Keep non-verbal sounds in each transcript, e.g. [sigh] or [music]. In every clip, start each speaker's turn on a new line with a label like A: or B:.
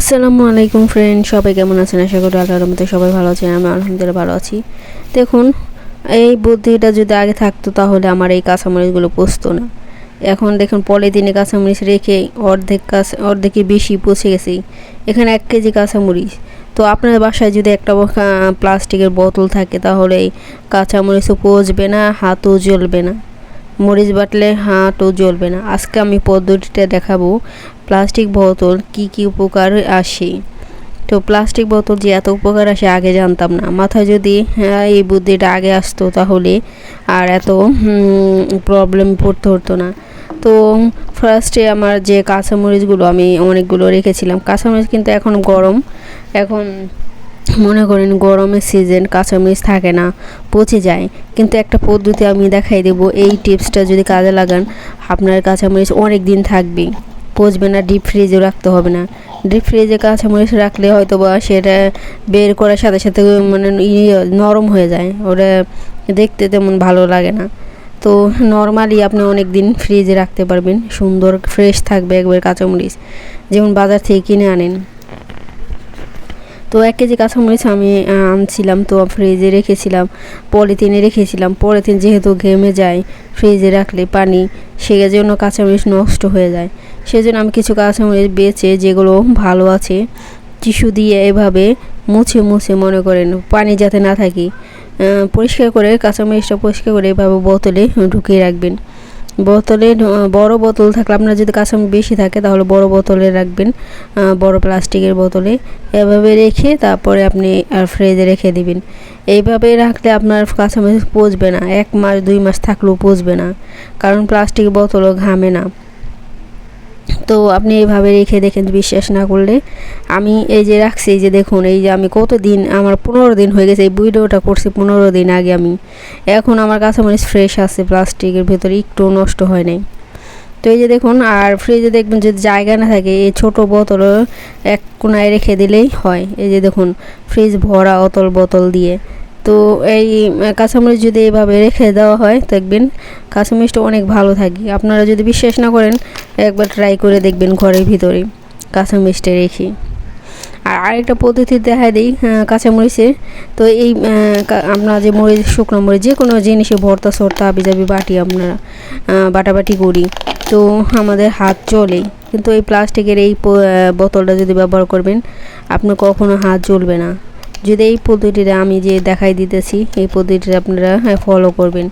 A: আসসালামু আলাইকুম ফ্রেন্ড সবাই কেমন আছেন? আশা করি আল্লাহর মধ্যে সবাই ভালো আছেন, আমি আলহামদুলিল্লাহ ভালো আছি। দেখুন, এই বুদ্ধিটা যদি আগে থাকতো তাহলে আমার এই কাঁচামরিচগুলো পচতো না। এখন দেখুন, পলিথিনে কাঁচামরিচ রেখে অর্ধেক কাঁচা অর্ধেকের বেশি পচে গেছে। এখানে এক কেজি কাঁচামরিচ। তো আপনার বাসায় যদি একটা প্লাস্টিকের বোতল থাকে তাহলে এই কাঁচামরিচও পচবে না, হাতও জ্বলবে না। মরিচ বাটলে হাঁটও জ্বলবে না। আজকে আমি পদ্ধতিটা দেখাবো। প্লাস্টিক বোতল কি কি উপকার আসে? তো প্লাস্টিক বোতল যে এত উপকার আসে আগে জানতাম না। মাথায় যদি হ্যাঁ, এই বুদ্ধিটা আগে আসতো তাহলে আর এত প্রবলেম পড়তে হতো না। তো ফার্স্টে আমার যে কাঁচামরিচগুলো আমি অনেকগুলো রেখেছিলাম। কাঁচামরিচ কিন্তু এখন গরম। এখন মনে করেন গরমের সিজন কাঁচামরিচ থাকে না পচে যায়। কিন্তু একটা পদ্ধতি আমি দেখাই দেবো। এই টিপসটা যদি কাজে লাগান আপনার কাঁচামরিচ অনেক দিন থাকবে। পচবে না ডিপ ফ্রিজে রাখতে হবে না। ডিপ ফ্রিজে কাঁচামরিচ রাখলে হয়তো বা সেটা বের করার সাথে সাথে মানে ইয়ে নরম হয়ে যায়। ওটা দেখতে তেমন ভালো লাগে না। তো নর্মালি আপনি অনেক দিন ফ্রিজে রাখতে পারবেন। সুন্দর ফ্রেশ থাকবে একবার কাঁচামরিচ। যেমন বাজার থেকে কিনে আনেন। তো এক কেজি কাঁচামরিচ আমি আনছিলাম তো ফ্রিজে রেখেছিলাম, পলিথিনে রেখেছিলাম। পলিথিন যেহেতু ঘেমে যায়, ফ্রিজে রাখলে পানি, সেজন্য কাঁচামরিচ নষ্ট হয়ে যায়। সেজন্য আমি কিছু কাঁচামরিচ বেছে যেগুলো ভালো আছে, টিস্যু দিয়ে এভাবে মুছে মুছে মনে করেন, পানি যাতে না থাকে পরিষ্কার করে কাঁচামরিচটা পরিষ্কার করে এভাবে বোতলে ঢুকিয়ে রাখবেন। বোতলে বড় বোতল থাকলে আপনার যদি কাঁচামরিচ বেশি থাকে, তাহলে বড় বোতলে রাখবেন বড় প্লাস্টিকের বোতলে। এভাবে রেখে তারপরে আপনি আর ফ্রিজে রেখে দিবেন। এইভাবে রাখলে আপনার কাঁচামরিচ পচবে না। এক মাস, দুই মাস থাকলেও পচবে না। কারণ প্লাস্টিক বোতলও ঘামে না। তো আপনি এইভাবে রেখে দেখেন বিশ্বাস না করলে। আমি এই যে রাখছি যে দেখুন, এই যে আমি কত দিন আমার পনেরো দিন হয়ে গেছে, এই ভিডিওটা করছি পনেরো দিন আগে আমি। এখন আমার কাঁচামরিচ ফ্রেশ আছে, প্লাস্টিকের ভেতরে একটু নষ্ট হয় নাই। তো এই যে দেখুন, আর ফ্রিজে দেখবেন যদি জায়গা না থাকে, এই ছোট বোতল এক কোনায় রেখে দিলেই হয়। এই যে দেখুন ফ্রিজ ভরা অতল বোতল দিয়ে। তো এই কাঁচামরিচ যদি এইভাবে রেখে দেওয়া হয় দেখবেন কাঁচামরিচটা অনেক ভালো থাকে। আপনারা যদি বিশ্বাস না করেন, একবার ট্রাই করে দেখবেন ঘরের ভিতরে কাঁচামরিচটা রেখে। আর আরেকটা পদ্ধতি দেখা দিই কাঁচামরিচে তো এই আপনার যে মরিচ, শুকনো মরিচ, যে কোনো জিনিসে ভর্তা, সর্তা, আবিজাবি, বাটি আপনারা বাটাবাটি করি। তো আমাদের হাত চলে। কিন্তু এই প্লাস্টিকের এই বোতলটা যদি ব্যবহার করবেন, আপনার কখনো হাত জ্বলবে না। যদি এই পদ্ধতিটা আমি যে দেখাই দিতেছি এই পদ্ধতিটা আপনারা ফলো করবেন।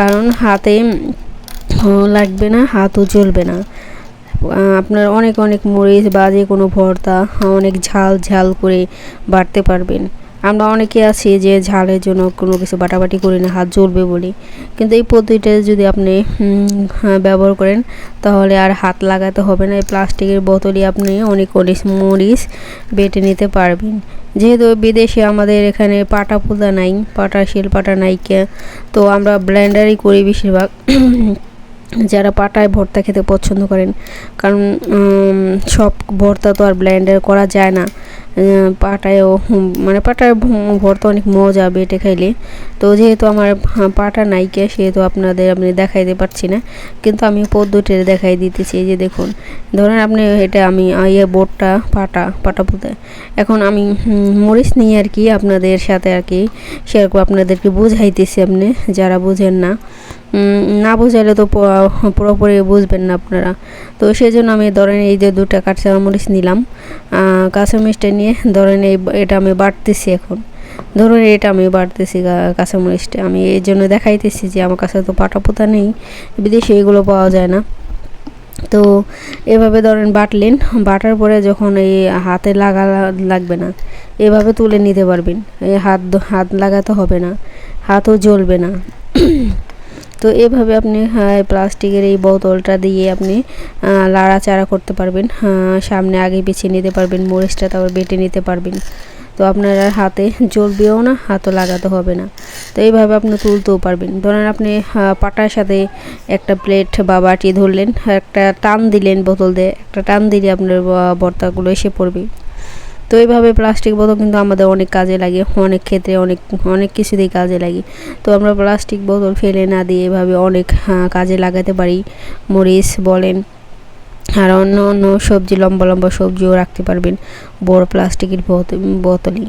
A: কারণ হাতে লাগবে না হাতও জ্বলবে না। আপনার অনেক অনেক মরিচ বা যে কোনো ভর্তা অনেক ঝাল ঝাল করে বাটতে পারবেন। আমরা অনেকে আছি যে ঝালের জন্য কোনো কিছু বাটাবাটি করি না হাত জ্বলবে বলে। কিন্তু এই পদ্ধতিটা যদি আপনি হ্যাঁ, ব্যবহার করেন তাহলে আর হাত লাগাতে হবে না। এই প্লাস্টিকের বোতলে আপনি অনেক অনেক মরিচ বেটে নিতে পারবেন। যেহেতু বিদেশে আমাদের এখানে পাটা পোতা নাই, পাটা শিল পাটা নাইকে তো আমরা ব্লেন্ডারই করি বেশিরভাগ। [clears throat] যারা পাটায় ভর্তা খেতে পছন্দ করেন, কারণ সব ভর্তা তো আর ব্লেন্ডার করা যায় না। পাটায়ও মানে পাটার ভ- ভর্তা অনেক মজা হবে বেটে খাইলে। তো যেহেতু আমার হা, পাটা নাইকে সেহেতু আপনাদের আমি দেখাইতে পারছি না। কিন্তু আমি পদ্ধতিটা দেখাই দিতেছি যে দেখুন। ধরেন আপনি এটা আমি ইয়ে বোটটা পাটা পাটা পুঁতে। এখন আমি মরিচ নিয়ে আর কি আপনাদের সাথে আর কি সেরকম আপনাদেরকে বুঝাইতেছি আপনি যারা বুঝেন না। না বোঝালে তো পুরোপুরি বুঝবেন না আপনারা। তো সেই জন্য আমি ধরেন এই যে দুটা কাঁচা মরিচ নিলাম। আহ, কাঁচা মরিচটা নিয়ে ধরেন এই এটা আমি বাটতেছি এখন। ধরুন এটা আমি বাড়তেছি কাঁচা মরিচটা। আমি এই জন্য দেখাইতেছি যে আমার কাছে তো পাটা পোতা নেই বিদেশে এগুলো পাওয়া যায় না। তো এভাবে ধরেন বাটলেন বাটার পরে যখন এই হাতে লাগা লাগবে না এভাবে তুলে নিতে পারবেন। এই হাত হাত লাগাতে হবে না হাতও জ্বলবে না। তো এভাবে আপনি হ্যাঁ, প্লাস্টিকের এই বোতলটা দিয়ে আপনি লাড়াচাড়া করতে পারবেন। সামনে আগে পিছিয়ে নিতে পারবেন মরিচটা তারপর বেটে নিতে পারবেন। তো আপনার আর হাতে জ্বলবেও না হাতও লাগাতে হবে না। তো এইভাবে আপনি তুলতেও পারবেন। ধরেন আপনি আহ, পাটার সাথে একটা প্লেট বা বাটি ধরলেন একটা টান দিলেন বোতল দিয়ে একটা টান দিলে আপনার ব- ভর্তাগুলো এসে পড়বে। তো এইভাবে প্লাস্টিক বোতল কিন্তু আমাদের অনেক কাজে লাগে, অনেক ক্ষেত্রে অনেক অনেক কিছুতেই কাজে লাগে। তো আমরা প্লাস্টিক বোতল ফেলে না দিয়ে এভাবে অনেক কাজে লাগাতে পারি। মরিচ বলেন, আর অন্য অন্য সবজি, লম্বা লম্বা সবজিও রাখতে পারবেন। বড় প্লাস্টিকের বোতলে